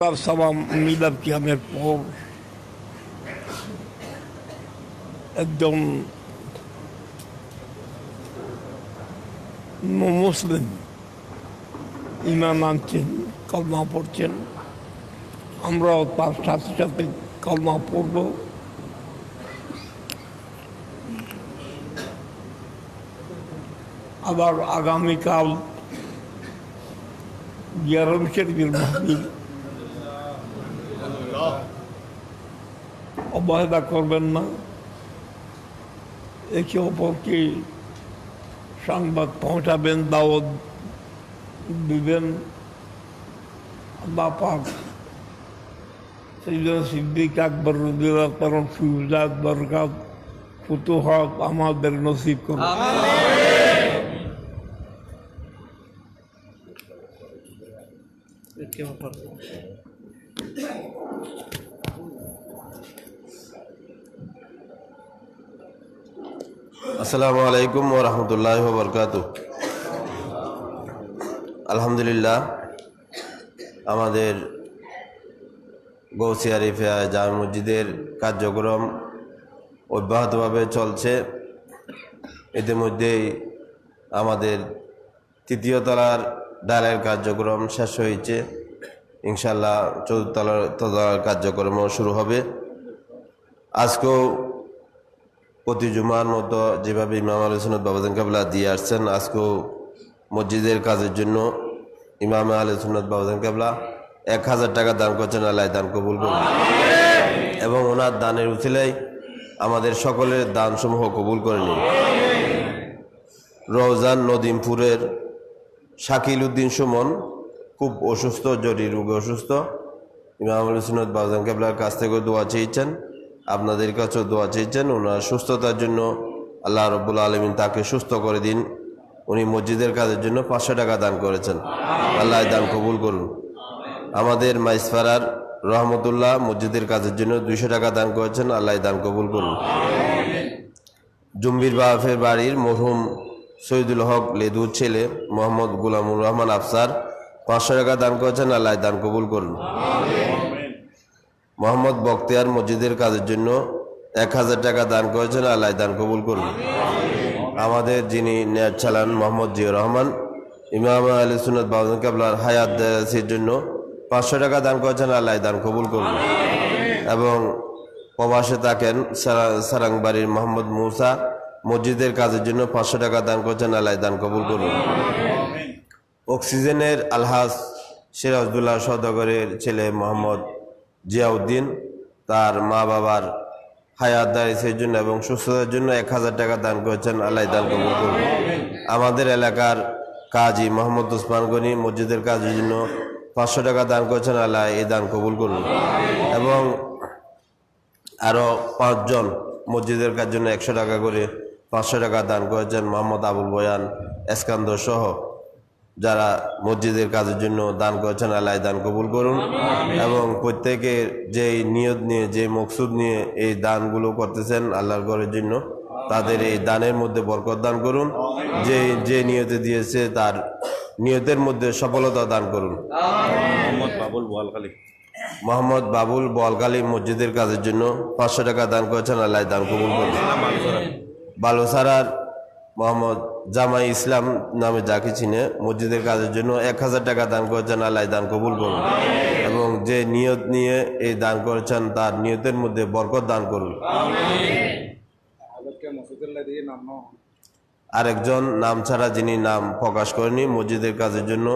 সবাই মিলাদ কিয়ামের পর একজন মুসলিম ইমান আনছেন কলমা পড়ছেন আমরাও তার সাথে সাথে কলমা পড়ব আবার আগামীকাল ইয়ারম শরীফের মাহফিল অবহেলা করবেন না। একে অপরকে সংবাদ পৌঁছাবেন, দাওয়াত দিবেন। আল্লাহ পাক সৈয়দ সিদ্দিক আকবর রদিল্লাহ তরফ ফিউজাত বরকাত, ফুতুহাত আমাদের নসিব করুন। আসসালামু আলাইকুম ও রহমতুল্লাহ বরকাত আলহামদুলিল্লাহ, আমাদের গৌসি আরিফিয়া জামে মসজিদের কার্যক্রম অব্যাহতভাবে চলছে। ইতিমধ্যেই আমাদের তৃতীয় তলার ডালের কার্যক্রম শেষ হয়েছে। ইনশাল্লাহ চতুর্থ তলার কার্যক্রমও শুরু হবে। আজকেও প্রতি জুমার মতো যেভাবে ইমাম আলী সুনত বাবাজান কাবলা দিয়ে আসছেন, আজকেও মসজিদের কাজের জন্য ইমাম আলী সুনত বাবাজান কাবলা এক হাজার টাকা দান করছেন, আল্লাহ দান কবুল করুন। এবং ওনার দানের উচিলাই আমাদের সকলের দানসমূহ কবুল করে নিন। রওজান নদিমপুরের শাকিল উদ্দিন সুমন খুব অসুস্থ, জরুরি রোগে অসুস্থ। ইমাম আলী সুনত বাবাজান কাবলার কাছ থেকে দোয়া চেয়েছেন। আপনাদের কাছেও দোয়া চেয়েছেন, ওনার সুস্থতার জন্য আল্লাহ রব্বুল আলমিন তাকে সুস্থ করে দিন। উনি মসজিদের কাজের জন্য পাঁচশো টাকা দান করেছেন। আল্লাহ দান কবুল করুন। আমাদের মাইসফারার রহমতুল্লাহ মসজিদের কাজের জন্য দুইশো টাকা দান করেছেন, আল্লাহ দান কবুল করুন। জুম্বির বাহাফের বাড়ির মরহুম শহীদুল হক লেদুর ছেলে মোহাম্মদ গুলামুর রহমান আফসার পাঁচশো টাকা দান করেছেন, আল্লাহ দান কবুল করুন। মোহাম্মদ বক্তিয়ার মসজিদের কাজের জন্য এক হাজার টাকা দান করেছেন আল্লাহ দান কবুল করুন। আমাদের যিনি নেট চালান মোহাম্মদ জিয়া রহমান ইমাম আলী সুনত বাবুল কাবলার হায়াত দেয়াসির জন্য পাঁচশো টাকা দান করেছেন আল্লাহ দান কবুল করুন। এবং প্রবাসে থাকেন সারা- সারাংবাড়ির মোহাম্মদ মুসা মসজিদের কাজের জন্য পাঁচশো টাকা দান করেছেন আল্লাহ দান কবুল করুন। অক্সিজেনের আলহাজ সিরাজদুল্লাহ সদগরের ছেলে মোহাম্মদ জিয়াউদ্দিন তার মা বাবার হায়াত দাঁড়িয়েছে জন্য এবং সুস্থতার জন্য এক হাজার টাকা দান করেছেন, আল্লাহ দান কবুল করুন আমাদের এলাকার কাজী মোহাম্মদ উসমান গনি মসজিদের কাজের জন্য পাঁচশো টাকা দান করেছেন, আল্লাহ এই দান কবুল করুন এবং আরও পাঁচজন মসজিদের কাজ জন্য একশো টাকা করে পাঁচশো টাকা দান করেছেন, মোহাম্মদ আবুল বয়ান, এসকান্দর সহ। যারা মসজিদের কাজের জন্য দান করেছেন আল্লাহ দান কবুল করুন। এবং প্রত্যেকে যেই নিয়ত নিয়ে যে মকসুদ নিয়ে এই দানগুলো করতেছেন আল্লাহর ঘরের জন্য তাদের এই দানের মধ্যে বরকত দান করুন। যে যে নিয়তে দিয়েছে তার নিয়তের মধ্যে সফলতা দান করুন। মোহাম্মদ বাবুল বোয়ালখালী। মোহাম্মদ বাবুল বলকালী মসজিদের কাজের জন্য পাঁচশো টাকা দান করেছেন আল্লাহ দান কবুল করুন। বালুসারার মোহাম্মদ জামাই ইসলাম নামে যাকে চিনে মসজিদের কাজের জন্য এক হাজার টাকা দান করেছেন, আল্লাহ দান কবুল করুন। এবং যে নিয়ত নিয়ে এই দান করেছেন, তার নিয়তের মধ্যে বরকত দান করুন। আরেকজন নাম ছাড়া যিনি নাম প্রকাশ করেনি, মসজিদের কাজের জন্য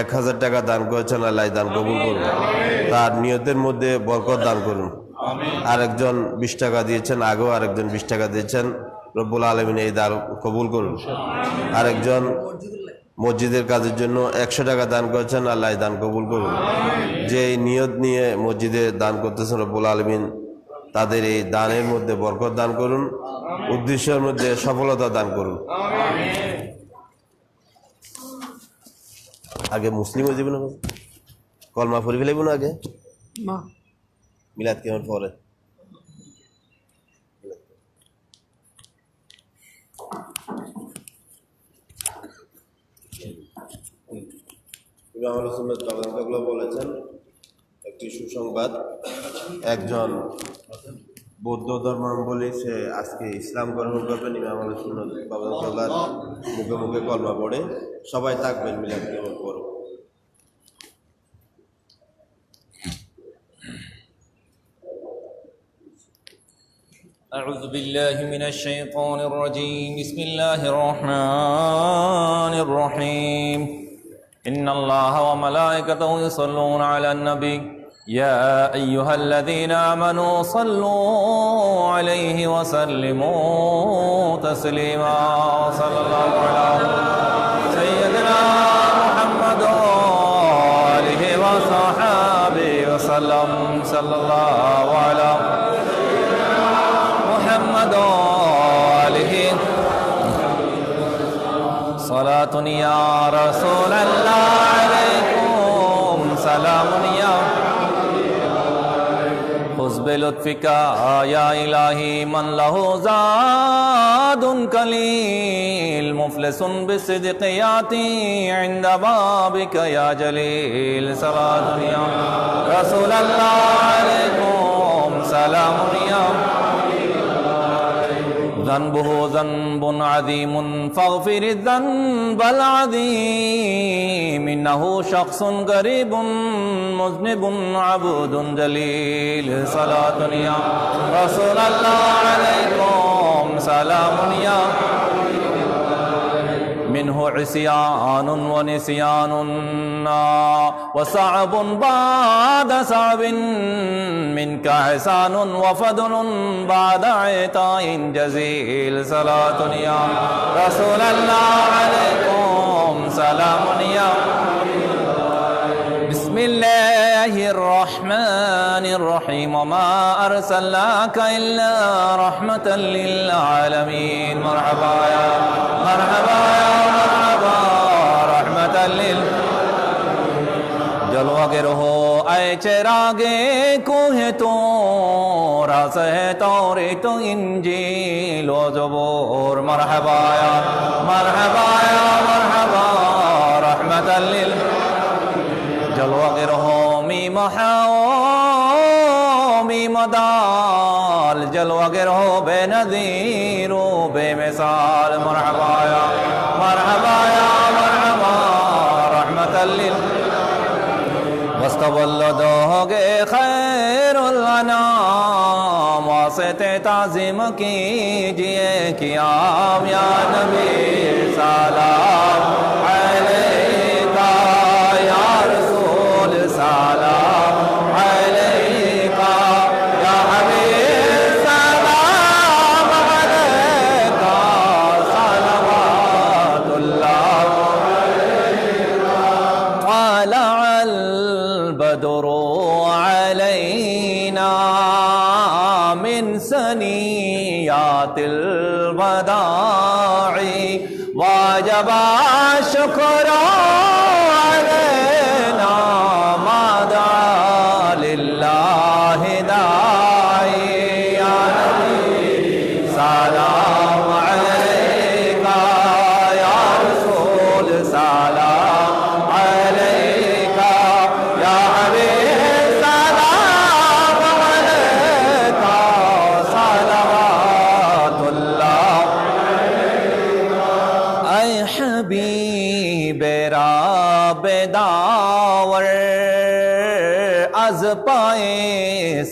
এক হাজার টাকা দান করেছেন, আল্লাহ দান কবুল করুন। তার নিয়তের মধ্যে বরকত দান করুন। আরেকজন বিশ টাকা দিয়েছেন, আগেও আরেকজন বিশ টাকা দিয়েছেন। রব্বুল আলমিন এই দান কবুল করুন। আরেকজন মসজিদের কাজের জন্য একশো টাকা দান করেছেন আল্লাহ দান কবুল করুন। যে এই নিয়ত নিয়ে মসজিদে দান করতেছেন রব্বুল আলমিন তাদের এই দানের মধ্যে বরকত দান করুন উদ্দেশ্যের মধ্যে সফলতা দান করুন। আগে মুসলিম হয়ে যাবেন কলমা ফুরি ফেলাইব না আগে? মিলাদ কেমন পরে ইমাম রসুল্লাহ বলেছেন একটি সুসংবাদ একজন বৌদ্ধ ধর্মাবলম্বী সে আজকে ইসলাম গ্রহণ করবেন ইমাম আল সুন্নত বাবা সাল্লার মুখে মুখে কলমা পড়ে সবাই থাকবেন মিলাদ কেমন করো أعوذ بالله من الشيطان الرجيم بسم الله الرحمن الرحيم إن الله وملائكته يصلون على النبي. يا أيها الذين آمنوا صلوا عليه وسلموا تسليما. صلى الله على سيدنا محمد وآله وصحبه وسلم. صلى الله على صلاة يا رسول الله عليكم سلام يا خذ بلطفك يا إلهي من له زاد قليل مفلس بالصدق ياتي عند بابك يا جليل صلاة يا رسول الله عليكم سلام يا ذنبه ذنب عظيم فاغفر الذنب العظيم. إنه شخص غريب مذنب عبود جليل. صلاة يا رسول الله عليكم سلام يا منه عصيان ونسيان وصعب بعد صعب منك عسان وفضل بعد عطاء جزيل. صلاة يا رسول الله عليكم. سلام يا بسم الله. الله الرحمن الرحيم وما أرسلناك إلا رحمة للعالمين. مرحبا يا مرحبا يا مرحبا رحمة لل جلوہ کے رہو اے چراغے کوہ تو راز ہے توریت تو انجیل و زبور. مرحبا یا مرحبا يا مرحبا رحمة لل جلوہ کے رہو حومی مدال جلوہ گر ہو بے نظیر و بے مثال، مرحبا یا مرحبا یا، مرحبا رحمت اللہ مستبلد ہوگے خیر الانام واسط تعظیم کیجیے کیام یا نبی، سلام.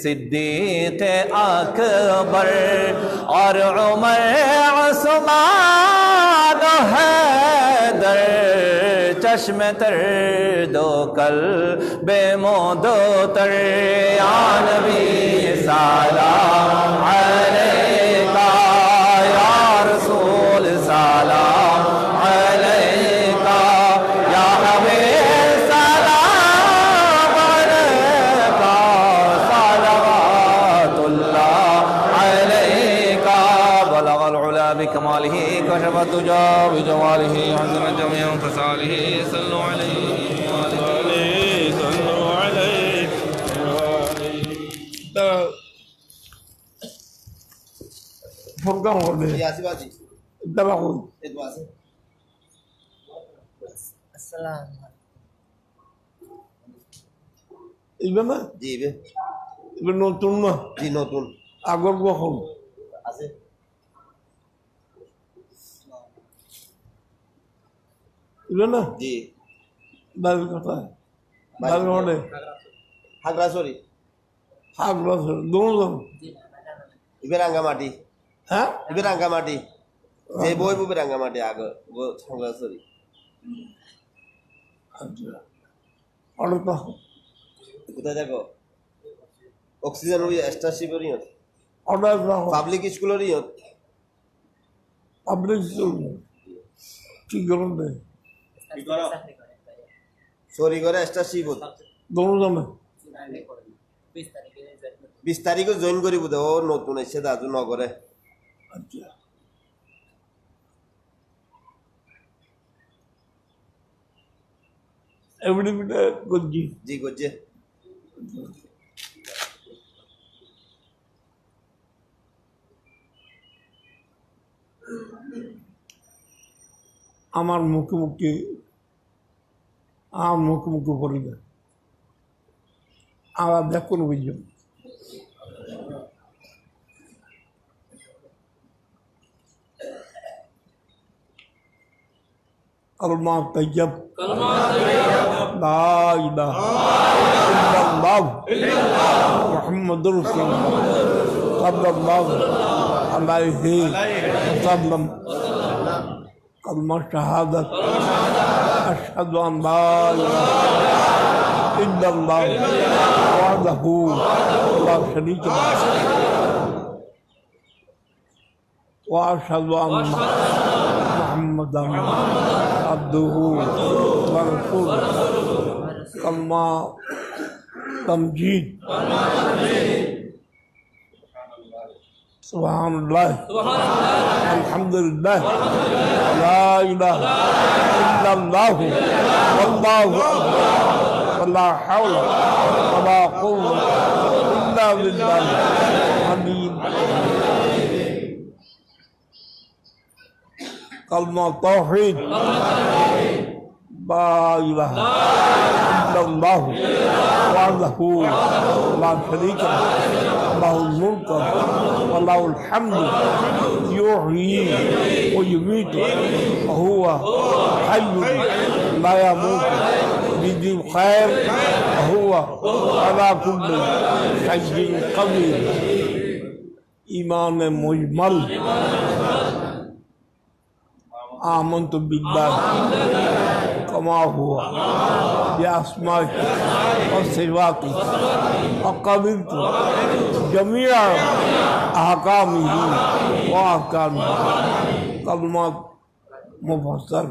सिद्दीक अकबर और उमर उस्मान हैदर चश्म तर दो कल बेमो दो तर आनवी सारा हरे العلا بکماله كشف الدجى بجماله حسن جميع خصاله صلوا عليه وآله عليه صلوا عليه তা- প্রোগ্রাম করবে আসিবাজি দাবা কই এই তো আছে السلام এইবে না জি ইবে এবার নতুন না জি নতুন আগর কখন আছে এবে না? জি। বাড়ির কথা বাড়ির মানে হাগরাছড়ি বছর দুজন ইবে রাঙ্গামাটি হ্যাঁ? ইবে রাঙ্গামাটি যে বই বুবে রাঙ্গামাটি আগ হাগরাছড়ি আচ্ছা। কোথায় দেখো? অক্সিজেন ওই স্টারশিপের ইয়ত। পাবলিক স্কুলের ইয়ত। পাবলিক কি চুরি করে দুজনে বিশ তারিখে জয়েন করিব দে। ও নতুন এসে দাদু নগরে। আচ্ছা। জি আমার মুখে মুখে ఆ ముక్కు ముక్కు పొరుగు ఆ దక్కును బియ్యం கல்மா தையப் முகமது அலைஹி வசல்லம் கல்மா ஷஹாதத் الله الله أشهد أن لا إله إلا الله وحده لا شريك له وأشهد أن محمدا عبده ورسوله. كلمة تمجيد. سبحان الله. الحمد لله আলহামদুলিল্লাহ। লা ইলাহা ইল্লাল্লাহ আল্লাহু আকবার। লা হাওলা ওয়ালা কুওয়াতা الله. وحده لا شريك له له الملك. وله الحمد. يحيي ويميت. وهو حي لا يموت. بيده الخير. وهو على كل شيء قدير. إيمان مجمل. آمنت بالله. كما هو بأسمائه وصفاته وقبلت جميع أحكامه وأحكامه كلمات مفسر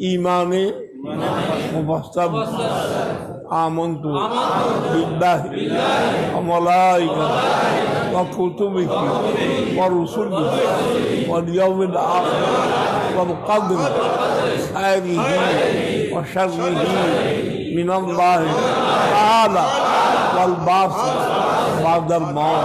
إيمان مفسر آمنت بالله وملائكته وكتبه ورسله واليوم الآخر والقدر خيره وشره من الله تعالى والبعث بعد الموت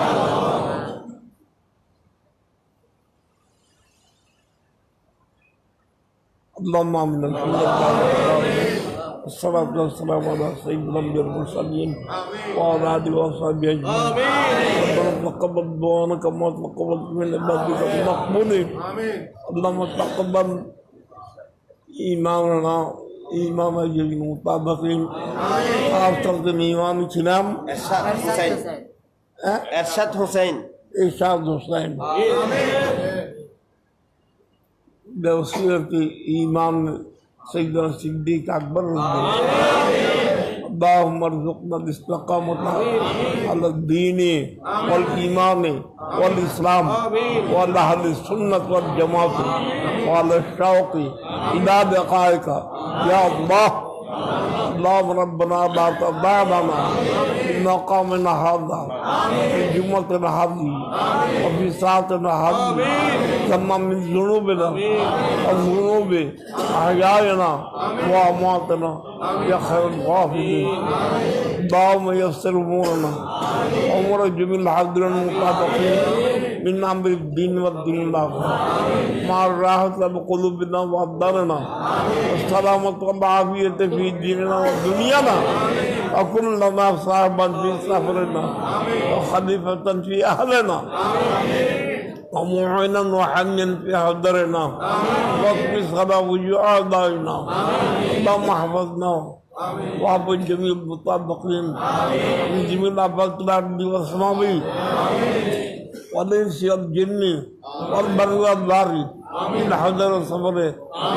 اللهم امين الحمد لله والصلاة والسلام على سيد الأنبياء المرسلين وعلى آله وصحبه أجمعين ربنا تقبل دعانا كما تقبل من عبادك المقبولين اللهم تقبل إيماننا إمام المطابقين أرسلت إمام ছিলাম এরশাদ হুসাইন হ্যাঁ এরশাদ হুসাইন إرشاد حسين بوصية إمام سيدنا الصديق أكبر رضي الله اللهم ارزقنا الاستقامة على الدين والإيمان والإسلام وعلى أهل السنة والجماعة وعلى الشوق إلى لقائك يا الله اللهم ربنا لا تضعنا في مقامنا هذا في جمعتنا هذه وفي ساعتنا هذه كما من ذنوبنا وذنوب أحيائنا وأمواتنا. يا خير الغافرين اللهم يسر أمورنا. أمور جميع الحاضرين المطابقين من أمر الدين الآخر مع الراحة بقلوبنا وأبداننا والسلامة والعافية في ديننا ودنيانا. وكلنا صاحبا في سفرنا وخليفة في أهلنا. ومعينا وحنين في حضرنا. واطمس غلا وجوع أعدائنا اللهم احفظنا. واحفظ جميع المطابقين. من جميع الأفات الأرض والسماوي والإنس والجن والبر والبحر من حضر السفر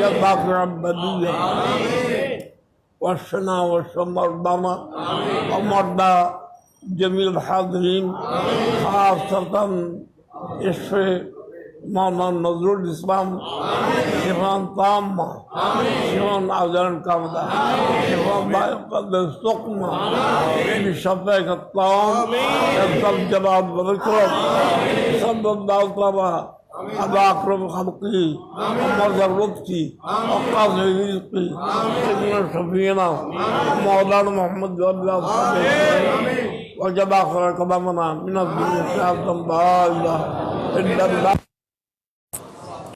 يا باقي البدية والشنا والشم مرضانا ومرضى جميع الحاضرين. خاصة اشفي مولانا نظر الإسلام. شفاء تامة. شفاء عذرا كاملة. شفاء لا يقدر سقما بشفاك الطعام. يبقى الجلال والإكرام صلى الله تعالى على أكرم خلقه ومرضى رزقه وقاضي رزقه سيدنا شفينا. مولانا محمد وعلى آله وجب آخر كلامنا. من الدنيا لا إله إلا الله.